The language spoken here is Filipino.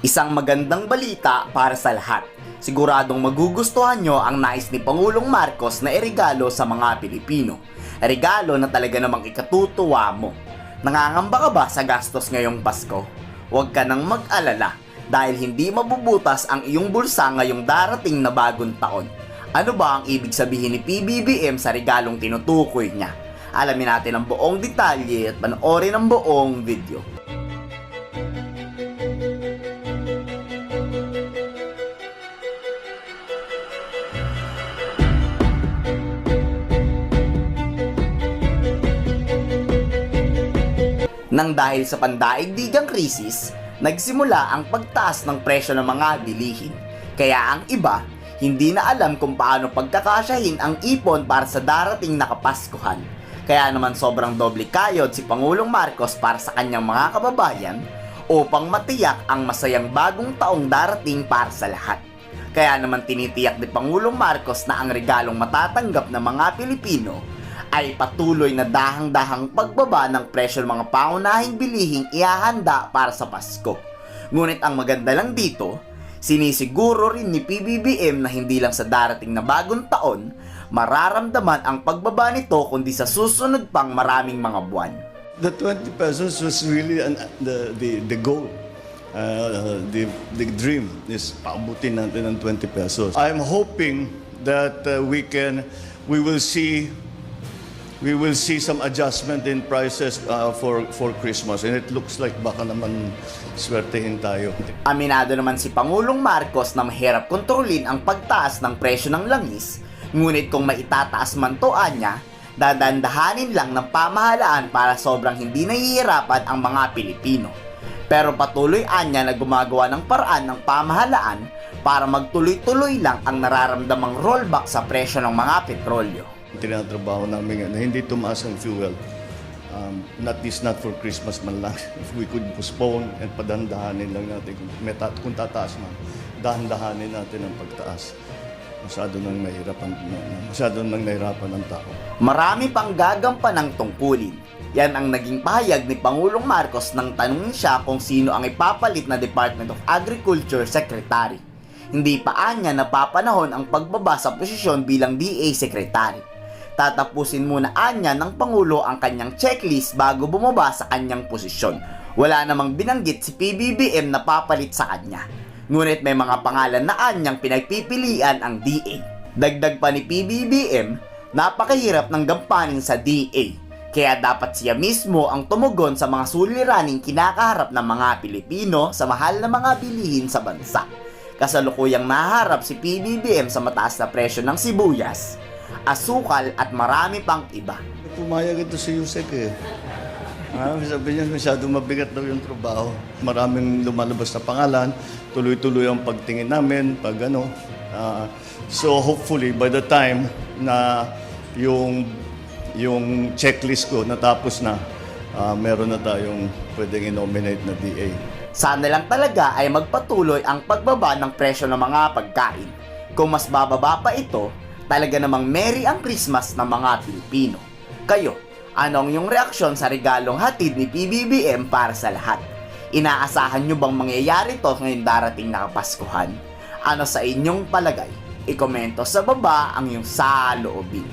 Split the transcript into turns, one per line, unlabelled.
Isang magandang balita para sa lahat. Siguradong magugustuhan nyo ang nais ni Pangulong Marcos na irigalo sa mga Pilipino. Regalo na talaga namang ikatutuwa mo. Nangangamba ka ba sa gastos ngayong Pasko? Huwag ka nang mag-alala dahil hindi mabubutas ang iyong bulsa ngayong darating na bagong taon. Ano ba ang ibig sabihin ni PBBM sa regalong tinutukoy niya? Alamin natin ang buong detalye at panoorin ang buong video. Nang dahil sa pandaigdigang krisis, nagsimula ang pagtaas ng presyo ng mga bilihin. Kaya ang iba, hindi na alam kung paano pagkakasyahin ang ipon para sa darating na Kapaskuhan. Kaya naman sobrang doble kayod si Pangulong Marcos para sa kanyang mga kababayan upang matiyak ang masayang bagong taong darating para sa lahat. Kaya naman tinitiyak ni Pangulong Marcos na ang regalong matatanggap ng mga Pilipino ay patuloy na dahang-dahang pagbaba ng presyo ng mga pangunahing bilihing ihahanda para sa Pasko. Ngunit ang maganda lang dito, sinisiguro rin ni PBBM na hindi lang sa darating na bagong taon, mararamdaman ang pagbaba nito kundi sa susunod pang maraming mga buwan.
The 20 pesos was really an, the, the, the goal. Uh, the, the dream is paabutin natin ng 20 pesos. I'm hoping that uh, we can, we will see we will see some adjustment in prices uh, for for Christmas and it looks like baka naman swertehin tayo.
Aminado naman si Pangulong Marcos na mahirap kontrolin ang pagtaas ng presyo ng langis, ngunit kung maitataas man to anya, dadandahanin lang ng pamahalaan para sobrang hindi nahihirapan ang mga Pilipino. Pero patuloy anya na gumagawa ng paraan ng pamahalaan para magtuloy-tuloy lang ang nararamdamang rollback sa presyo ng mga petrolyo.
Tinatrabaho namin na hindi tumaas ang fuel. Um, not this not for Christmas man lang. If we could postpone and padandahanin lang natin kung, may kung tataas man, dahan-dahanin natin ang pagtaas. Masyado nang nahirapan, masyado nang nahirapan ang tao.
Marami pang gagampan ng tungkulin. Yan ang naging pahayag ni Pangulong Marcos nang tanungin siya kung sino ang ipapalit na Department of Agriculture Secretary. Hindi pa anya napapanahon ang pagbaba sa posisyon bilang DA Secretary. Tatapusin muna anya ng Pangulo ang kanyang checklist bago bumaba sa kanyang posisyon. Wala namang binanggit si PBBM na papalit sa kanya. Ngunit may mga pangalan na anyang pinagpipilian ang DA. Dagdag pa ni PBBM, napakahirap ng gampanin sa DA. Kaya dapat siya mismo ang tumugon sa mga suliraning kinakaharap ng mga Pilipino sa mahal na mga bilihin sa bansa. Kasalukuyang naharap si PBBM sa mataas na presyo ng sibuyas, asukal at marami pang iba.
Pumayag ito si Yusek eh. Ah, sabi niya, masyado mabigat daw yung trabaho. Maraming lumalabas na pangalan, tuloy-tuloy ang pagtingin namin, pag ano. Ah, so hopefully, by the time na yung, yung checklist ko natapos na, ah, meron na tayong pwedeng i-nominate na DA.
Sana lang talaga ay magpatuloy ang pagbaba ng presyo ng mga pagkain. Kung mas bababa pa ito, talaga namang merry ang Christmas ng mga Pilipino. Kayo, anong yung reaksyon sa regalong hatid ni PBBM para sa lahat? Inaasahan nyo bang mangyayari to ngayong darating na Kapaskuhan? Ano sa inyong palagay? Ikomento sa baba ang iyong saloobin.